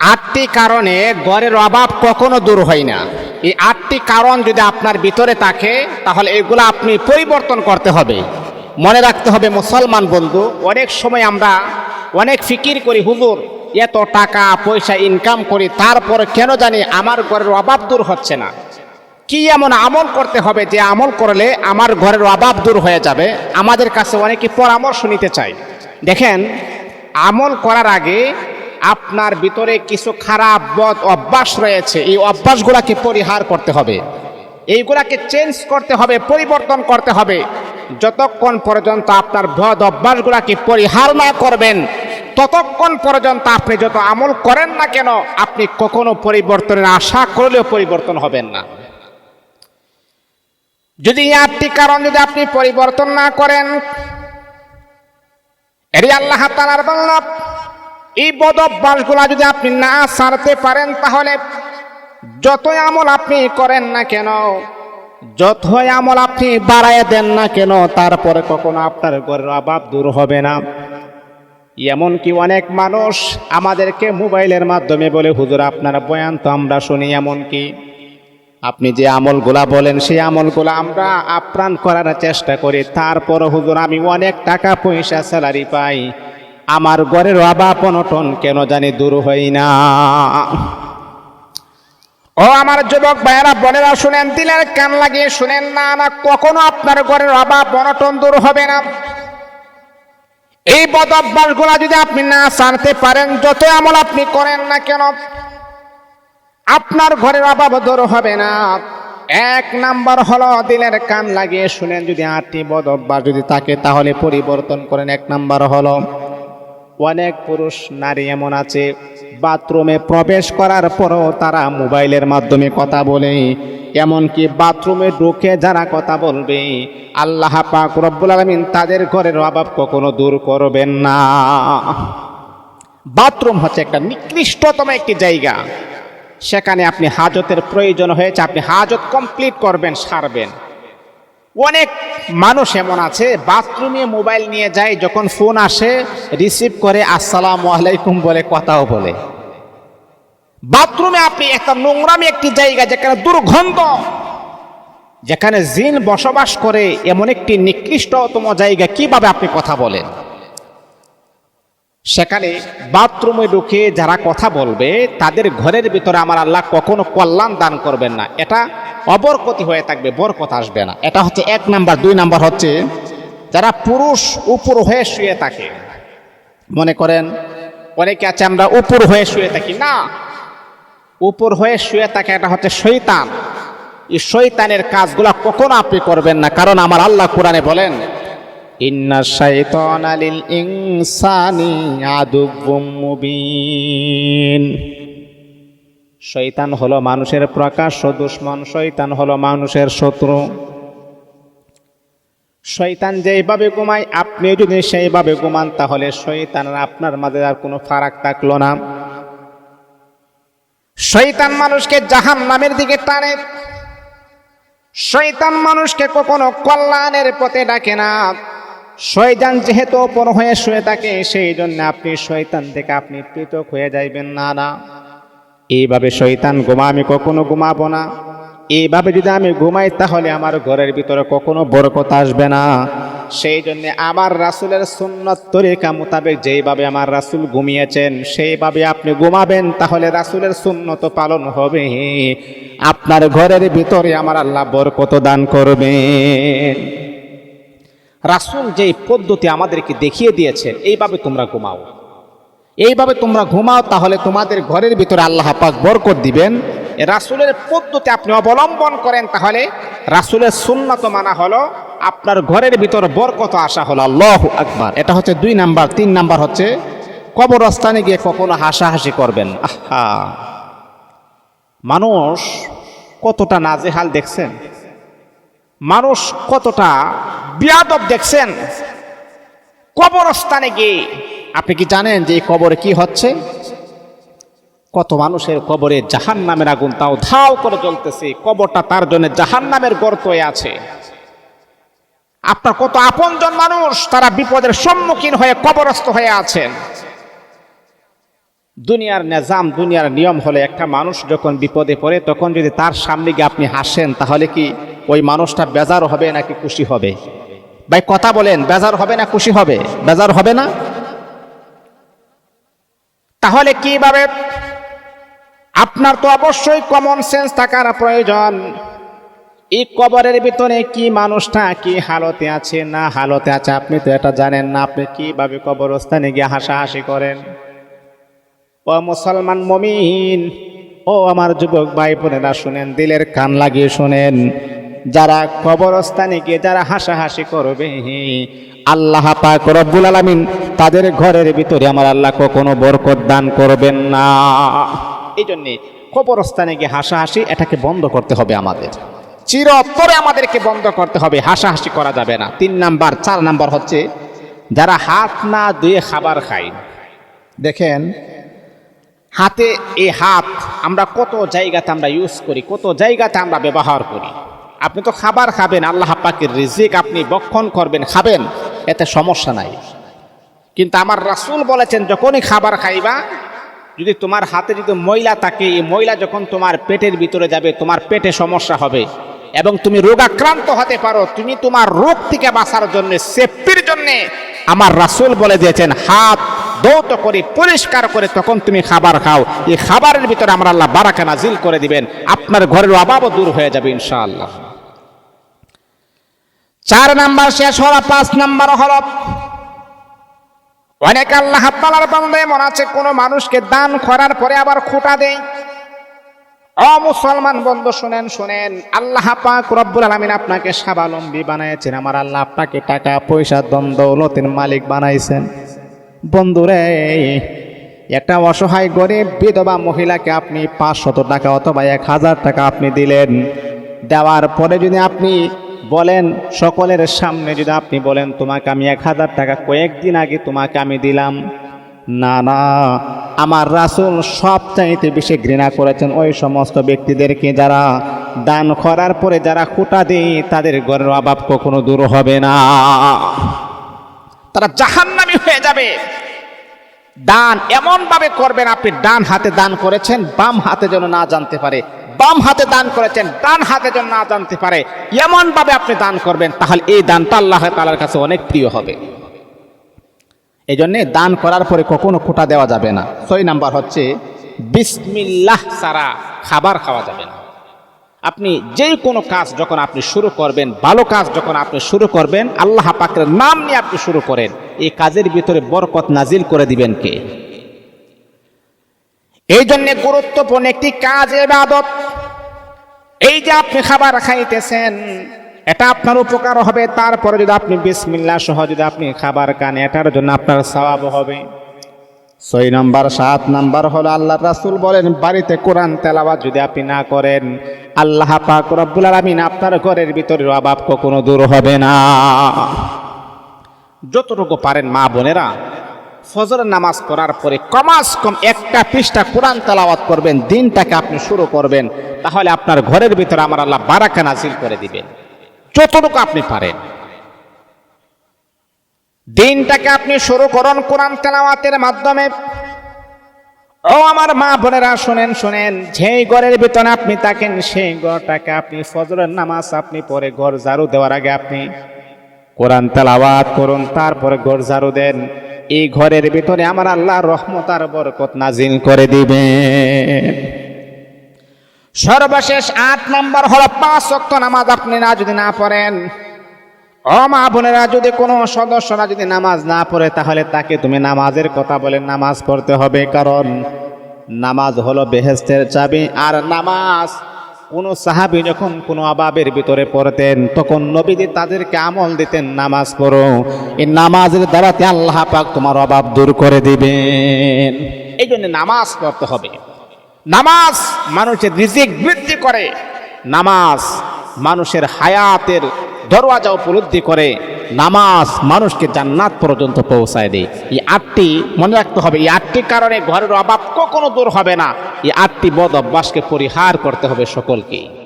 আটটি কারণে গড়ের অভাব কখনো দূর হয় না। এই আটটি কারণ যদি আপনার ভিতরে থাকে, তাহলে এগুলো আপনি পরিবর্তন করতে হবে। মনে রাখতে হবে, মুসলমান বন্ধু, অনেক সময় আমরা অনেক ফিকির করি, হুজুর, এত টাকা, পয়সা ইনকাম করি, তারপর কেন জানি আমার ঘরের অভাব দূর হচ্ছে না। কি এমন আমল করতে হবে যে আমল করলে আমার ঘরের অভাব দূর হয়ে যাবে? আমাদের কাছে অনেকে পরামর্শ নিতে চাই দেখেন, আমল করার আগে আপনার ভিতরে কিছু খারাপ বদ অভ্যাস রয়েছে। এই অভ্যাসগুলাকে পরিহার করতে হবে। এইগুলাকে চেঞ্জ করতে হবে, পরিবর্তন করতে হবে। যতক্ষণ পর্যন্ত আপনার বদ অভ্যাসগুলাকে পরিহার না করবেন, ততক্ষণ পর্যন্ত আপনি যত আমল করেন না কেন, আপনি কখনো পরিবর্তনের আশা করলেও পরিবর্তন হবেন না। যদি আটটি কারণ যদি আপনি পরিবর্তন না করেন এরি আল্লাহ তালার বলল এই বদ অভ্যাসগুলা যদি আপনি না সারতে পারেন, তাহলে যতই আমল আপনি করেন না কেন, যতই আমল আপনি বাড়ায় দেন না কেন, তারপরে কখনো আপনার ঘরের অভাব দূর হবে না। এমনকি অনেক মানুষ আমাদেরকে মোবাইলের মাধ্যমে বলে, হুজুর, আপনার বয়ান তো আমরা শুনি এমনকি। আপনি যে আমলগুলা বলেন, সেই আমলগুলা আমরা আপ্রাণ করার চেষ্টা করি। তারপর হুজুর, আমি অনেক টাকা পয়সা স্যালারি পাই। আমার ঘরের অভাব অনটন কেন জানি দূর হই না। ও আমার যুবক ভাইয়েরা, বোনেরা, শুনেন, দিলের কান লাগিয়ে শুনেন, না না, কখনো আপনার ঘরের অভাব অনটন দূর হবে না। এই বদ অভ্যাসগুলা যদি আপনি না ছাড়তে পারেন, যত আমল আপনি করেন না কেন, আপনার ঘরের অভাব দূর হবে না। এক নাম্বার হলো দিলের কান লাগিয়ে শুনেন, যদি আটটি বদ অভ্যাস যদি থাকে, তাহলে পরিবর্তন করেন। এক নাম্বার হলো অনেক পুরুষ, নারী এমন আছে। বাথরুমে প্রবেশ করার পরও তারা মোবাইলের মাধ্যমে কথা বলে। এমনকি বাথরুমে ঢুকে যারা কথা বলবে, আল্লাহ পাক রব্বুল আলমিন তাদের ঘরের অভাব কখনো দূর করবেন না। বাথরুম হচ্ছে একটা নিকৃষ্টতম একটি জায়গা। সেখানে আপনি হাজতের প্রয়োজন হয়েছে, আপনি হাজত কমপ্লিট করবেন, সারবেন। অনেক মানুষ এমন আছে, বাথরুমে মোবাইল নিয়ে যায়, যখন ফোন আসে রিসিভ করে, আসসালাম আলাইকুম বলে, কথাও বলে। বাথরুমে আপনি একটা নোংরামি একটি জায়গা, যেখানে দুর্গন্ধ, যেখানে জিন বসবাস করে, এমন একটি নিকৃষ্টতম জায়গা, কীভাবে আপনি কথা বলেন? সেখানে বাথরুমে ঢুকে যারা কথা বলবে, তাদের ঘরের ভিতরে আমার আল্লাহ কখনো কল্যাণ দান করবেন না। এটা অবরকতি হয়ে থাকবে, বরকত আসবে না। এটা হচ্ছে এক নাম্বার। দুই নাম্বার হচ্ছে, যারা পুরুষ উপর হয়ে শুয়ে থাকে, মনে করেন, অনেকে আছে আমরা উপর হয়ে শুয়ে থাকি। না, উপর হয়ে শুয়ে থাকে এটা হচ্ছে শৈতান এই শৈতানের কাজগুলা কখনো আপনি করবেন না, কারণ আমার আল্লাহ কোরআনে বলেন ইন্না শাইতান আলিল ইনসানি আদুব্বুম মুবিন। শৈতান হলো মানুষের প্রকাশ্য দুশ্মন শৈতান হলো মানুষের শত্রু। শৈতান যেইভাবে ঘুমায় আপনি যদি সেইভাবে ঘুমান, তাহলে আর আপনার মাঝে আর কোনো ফারাক থাকল না। শৈতান মানুষকে জাহান নামের দিকে টানে। শৈতান মানুষকে কখনো কল্যাণের পথে ডাকে না। শয়তান যেহেতু ওপর হয়ে শুয়ে থাকে, সেই জন্য আপনি শয়তান থেকে আপনি পৃথক হয়ে যাইবেন না না। এইভাবে শয়তান ঘুমা, আমি কখনো ঘুমাবো না। এইভাবে যদি আমি ঘুমাই, তাহলে আমার ঘরের ভিতরে কখনো বরকত আসবে না। সেই জন্য আমার রাসুলের সুন্নত তরিকা মোতাবেক যেইভাবে আমার রাসুল ঘুমিয়েছেন, সেইভাবে আপনি ঘুমাবেন, তাহলে রাসুলের সুন্নত পালন হবে। আপনার ঘরের ভিতরে আমার আল্লাহ বরকত দান করবেন। রাসুল যেই পদ্ধতি আমাদেরকে দেখিয়ে দিয়েছেন এইভাবে তোমরা ঘুমাও। এইভাবে তোমরা ঘুমাও, তাহলে তোমাদের ঘরের ভিতরে আল্লাহ পাক বরকত দিবেন। রাসুলের পদ্ধতি আপনি অবলম্বন করেন, তাহলে রাসুলের সুন্নত মানা হলো, আপনার ঘরের ভিতর বরকত আসা হলো, আল্লাহ আকবার। এটা হচ্ছে দুই নাম্বার। তিন নাম্বার হচ্ছে, কবরস্থানে গিয়ে কখনো হাসাহাসি করবেন। আহা! মানুষ কতটা নাজেহাল দেখছেন? মানুষ কতটা বিয়াদব দেখছেন। কবরস্থানে গিয়ে। আপনি কি জানেন যে এই কবরে কি হচ্ছে? কত মানুষের কবরে জাহান নামের আগুন তাও ধাও করে জ্বলতেছে। কবরটা তার জন্য জাহান নামের গর্ত হয়ে আছে। আপনার কত আপনজন মানুষ তারা বিপদের সম্মুখীন হয়ে কবরস্থ হয়ে আছেন। দুনিয়ার নিজাম, দুনিয়ার নিয়ম হলে একটা মানুষ যখন বিপদে পড়ে, তখন যদি তার সামনে গিয়ে আপনি হাসেন, তাহলে কি ওই মানুষটা বেজার হবে নাকি খুশি হবে? ভাই, কথা বলেন, বেজার হবে না, খুশি হবে? বেজার হবে না? তাহলে কীভাবে? আপনার তো অবশ্যই কমন সেন্স থাকার প্রয়োজন। এই কবরের ভিতরে কি মানুষটা, কি হালতে আছে, না হালতে আছে, আপনি তো এটা জানেন না। আপনি কীভাবে কবরস্থানে গিয়ে হাসাহাসি করেন? ও মুসলমান মমিন, ও আমার যুবক ভাই বোনেরা শুনেন, দিলের কান লাগিয়ে শুনেন। যারা কবরস্থানে গিয়ে যারা হাসাহাসি করবে, আল্লাহ পাক রব্বুল আলামিন তাদের ঘরের ভিতরে আমার আল্লাহ কখনো বরকত দান করবেন না। এই জন্যে কবরস্থানে গিয়ে হাসাহাসি এটাকে বন্ধ করতে হবে আমাদের। চিরতরে আমাদেরকে বন্ধ করতে হবে, হাসাহাসি করা যাবে না। তিন নাম্বার, চার নাম্বার হচ্ছে যারা হাত না ধুয়ে খাবার খায়। দেখেন, হাতে এই হাত আমরা কত জায়গাতে আমরা ইউজ করি, কত জায়গাতে আমরা ব্যবহার করি। আপনি তো খাবার খাবেন, আল্লাহ পাকের রিজিক আপনি বক্ষণ করবেন, খাবেন, এতে সমস্যা নাই। কিন্তু আমার রাসূল বলেছেন, যখনই খাবার খাইবা, যদি তোমার হাতে যদি ময়লা থাকে, এই ময়লা যখন তোমার পেটের ভিতরে যাবে, তোমার পেটে সমস্যা হবে এবং তুমি রোগাক্রান্ত হতে পারো, তুমি তোমার রোগ থেকে বাঁচার জন্য সেফটির জন্য আমার রাসূল বলে দিয়েছেন, হাত দৌত করে, পরিষ্কার করে তখন তুমি খাবার খাও। এই খাবারের ভিতরে আমরা আল্লাহ বারাকা নাজিল করে দিবেন। আপনার ঘরের অভাবও দূর হয়ে যাবে ইনশাআল্লাহ। চার নাম্বার শেষ হলো, পাঁচ নাম্বার হলো। অনেক আল্লাহ তালার বান্দা এমন আছে, কোনো মানুষকে দান করার পরে আবার খুঁটা দেয়। অ মুসলমান বন্ধু, শুনেন শুনেন, আল্লাহ পাক রব্বুল আলামিন আপনাকে স্বাবলম্বী বানাইছেন। আমার আল্লাহ আপনাকে টাকা, পয়সা দ্বন্দ্ব দৌলতের মালিক বানাইছেন। বন্ধুরে, একটা অসহায়, গরিব, বিধবা মহিলাকে আপনি পাঁচশত টাকা অথবা এক হাজার টাকা আপনি দিলেন। দেওয়ার পরে যদি আপনি বলেন, সকলের সামনে যদি আপনি বলেন, তোমাকে আমি এক হাজার টাকা কয়েকদিন আগে তোমাকে আমি দিলাম। না না, আমার রাসুল সব চাইতে বেশি ঘৃণা করেছেন ওই সমস্ত ব্যক্তিদেরকে যারা দান করার পরে যারা খুঁটা দেয়, তাদের ঘরের অভাব কখনো দূর হবে না। তারা জাহান্নামি হয়ে যাবে। দান এমন ভাবে করবেন, আপনি ডান হাতে দান করেছেন, বাম হাতে যেন না জানতে পারে। বাম হাতে দান করেছেন, ডান হাতে যেন না জানতে পারে এমন ভাবে আপনি দান করবেন, তাহলে এই দানটা আল্লাহ তালার কাছে অনেক প্রিয় হবে। এই জন্যে দান করার পরে কখনো খোটা দেওয়া যাবে না। ছয় নাম্বার হচ্ছে, বিসমিল্লাহ সারা খাবার খাওয়া যাবে না। আপনি যে কোনো কাজ যখন আপনি শুরু করবেন, ভালো কাজ যখন আপনি শুরু করবেন, আল্লাহ পাকের নাম নিয়ে আপনি শুরু করেন, এই কাজের ভিতরে বরকত নাজিল করে দিবেন কে? এই জন্য গুরুত্বপূর্ণ একটি কাজ, এবাদত। এই যে আপনি খাবার খাইতেছেন, এটা আপনার উপকার হবে। তারপরে যদি আপনি বিসমিল্লা সহ যদি আপনি খাবার খান, এটার জন্য আপনার সওয়াব হবে। ছয় নম্বর, সাত নম্বর হলো আল্লাহ রাসুল বলেন, বাড়িতে কোরআন তেলাওয়াত যদি আপনি না করেন, আল্লাহ পাক রব্বুল আলামিন আপনার ঘরের ভিতরে অভাব কখনো দূর হবে না। যতটুকু পারেন মা বোনেরা ফজরের নামাজ পড়ার পরে কমাস কম একটা পৃষ্ঠা কোরআন তালাওয়াত করবেন, দিনটাকে আপনি শুরু করবেন, তাহলে আপনার ঘরের ভিতরে আমার আল্লাহ বারাকা নাজিল করে দিবেন। যতটুকু আপনি পারেন। দিনটাকে আপনি শুরু করুন কোরআন তেলাওয়াতের মাধ্যমে। ও আমার মা বোনেরা, শুনেন শুনেন, যেই ঘরের ভিতরে আপনি থাকেন, সেই ঘরটাকে আপনি ফজরের নামাজ আপনি পরে ঘর ঝাড়ু দেওয়ার আগে আপনি কোরআন তেলাওয়াত করুন, তারপরে ঘর ঝাড়ু দেন। এই ঘরের ভিতরে আমার আল্লাহ রহমত আর বরকত নাজিল করে দিবে। সর্বশেষ আট নম্বর হলো পাঁচ অক্ত নামাজ আপনি না যদি না পড়েন। ও মা বোনেরা, যদি কোনো সদস্যরা যদি নামাজ না পড়ে, তাহলে তাকে তুমি নামাজের কথা বলে নামাজ পড়তে হবে। কারণ নামাজ হলো বেহেস্তের চাবি আর নামাজ কোনো সাহাবি যখন কোনো আবাবের ভিতরে পড়তেন, তখন নবীজি তাদেরকে আমল দিতেন, নামাজ পড়ো। এই নামাজের দ্বারাতে আল্লাহ পাক তোমার অভাব দূর করে দিবেন। এই জন্য নামাজ পড়তে হবে। নামাজ মানুষের রিজিক বৃদ্ধি করে। নামাজ মানুষের হায়াতের দরওয়াজা উপলব্ধি করে। নামাজ মানুষকে জান্নাত পর্যন্ত পৌঁছায় দেয়। এই আটটি, মনে রাখতে হবে, এই আটটি কারণে ঘরের অভাব কখনো দূর হবে না। এই আটটি বদ অভ্যাসকে পরিহার করতে হবে সকলকে